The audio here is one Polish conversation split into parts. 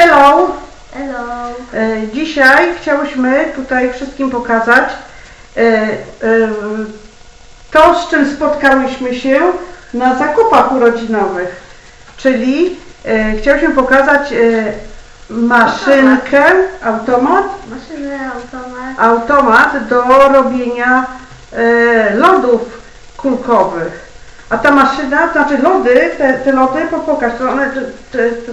Hello! Hello. E, Dzisiaj chciałyśmy tutaj wszystkim pokazać e, e, to, z czym spotkałyśmy się na zakupach urodzinowych. Czyli chciałyśmy pokazać maszynkę, automat, Maszyny, automat. automat do robienia lodów kulkowych. A ta maszyna, znaczy lody, te, te lody, po- pokaż, to one, te, te, te,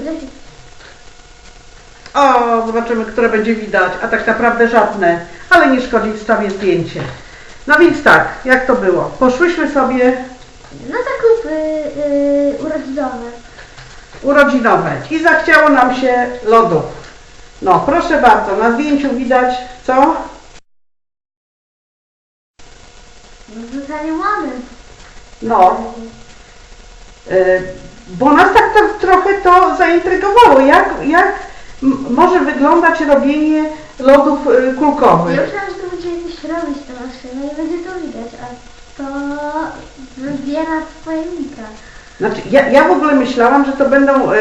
o, zobaczymy, które będzie widać, a tak naprawdę żadne, ale nie szkodzi, wstawię zdjęcie. No więc tak, jak to było? Poszłyśmy sobie Na zakupy yy, urodzinowe. urodzinowe i zachciało nam się lodów. No, proszę bardzo, na zdjęciu widać co? No mamy. No, y, bo nas tak to, trochę to zaintrygowało, jak, jak m- może wyglądać robienie lodów y, Ja kulkowych. myślałam, że to będzie jakoś robić ta maszyna i będzie to widać, a to wybiera pojemnika. Znaczy, ja, ja w ogóle myślałam, że to będą e,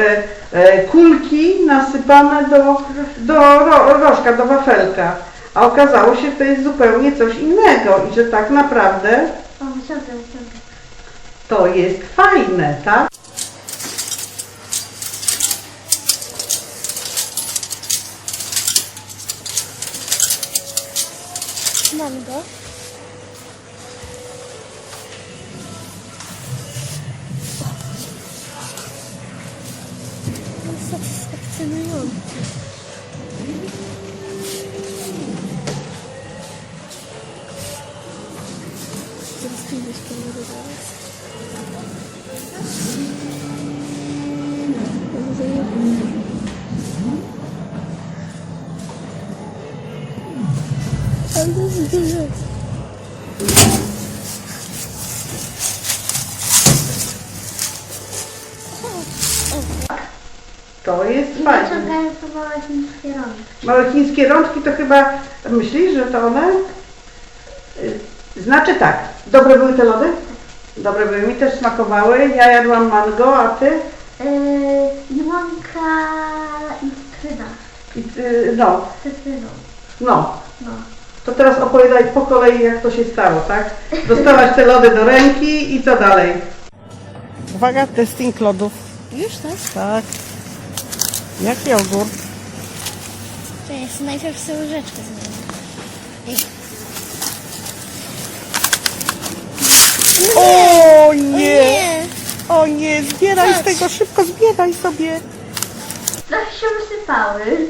e, kulki nasypane do, do ro, rożka, do wafelka. A okazało się, że to jest zupełnie coś innego i że tak naprawdę O, wyciągam, wyciągam. to jest fajne, tak? Mam go. Satysfakcjonujący. Teraz to jest fajne. małe chińskie rączki. Małe chińskie rączki to chyba, myślisz, że to one? Y, Znaczy tak, dobre były te lody? Dobre były, mi też smakowały. Ja jadłam mango, a ty? Yy, i cytryna. I, y, no, cytryną. no. No. To teraz opowiadaj po kolei, jak to się stało, tak? Dostałaś te lody do ręki i co dalej? Uwaga, testing lodów. Już tak? Tak. Jak jogurt. To jest najpierw sobie łyżeczkę zmienię. O Nie! O nie, zbieraj z tego, szybko zbieraj sobie. Trochę się wysypały.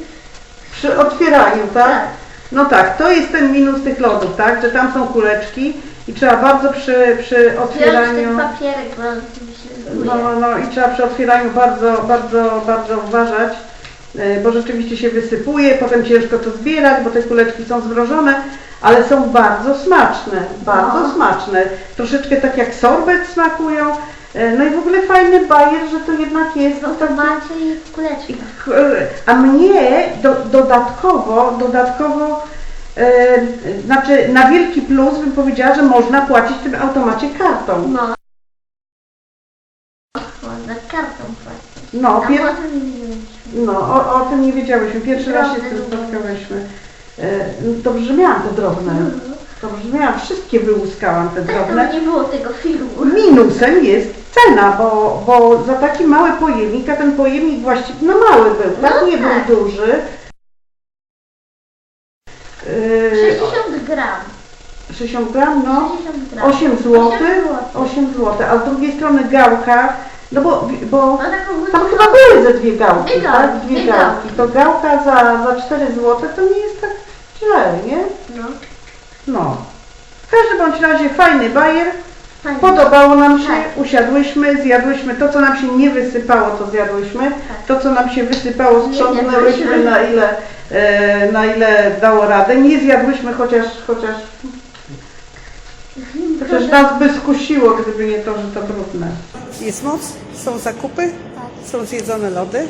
Przy otwieraniu, tak? Tak. No tak, to jest ten minus tych lodów, tak? Że tam są kuleczki i trzeba bardzo przy, przy otwieraniu... ten papierek, bo się No, no, no i trzeba przy otwieraniu bardzo, bardzo, bardzo uważać, e, bo rzeczywiście się wysypuje, potem ciężko to zbierać, bo te kuleczki są zmrożone, ale są bardzo smaczne, bardzo No. smaczne. Troszeczkę tak jak sorbet smakują. E, No i w ogóle fajny bajer, że to jednak jest W automacie i w kuleczkach. a mnie do, dodatkowo, dodatkowo, e, znaczy na wielki plus bym powiedziała, że można płacić w tym automacie kartą. No. Można kartą płacić. No, A pier... potem nie wiedzieliśmy. no o, o tym nie wiedziałyśmy, pierwszy raz się z tym spotkałyśmy. E, no to brzmiałam te drobne, to brzmiałam, wszystkie wyłuskałam te drobne. nie było tego filmu. Minusem jest cena, bo, bo za taki mały pojemnik, a ten pojemnik właściwie no mały był, tak? No Nie tak. był duży. E, 60 gram. 60 gram, no. 60 gram. 8 zł, 8 zł. 8 zł, a z drugiej strony gałka, no bo, bo No tam chyba były ze dwie gałki, Dwie tak? gałki, Dwie dwie gałki. To gałka za, za 4 zł to nie jest tak źle, nie? No. W każdym bądź razie fajny bajer, Fajnie. podobało nam się, Tak. usiadłyśmy, zjadłyśmy to, co nam się nie wysypało, to zjadłyśmy. To, co nam się wysypało, Nie sprzątnęłyśmy zjadłyśmy. na ile, e, na ile dało radę. Nie zjadłyśmy, chociaż, chociaż Przecież nas by skusiło, gdyby nie to, że to brudne. Jest moc, są zakupy, są zjedzone lody.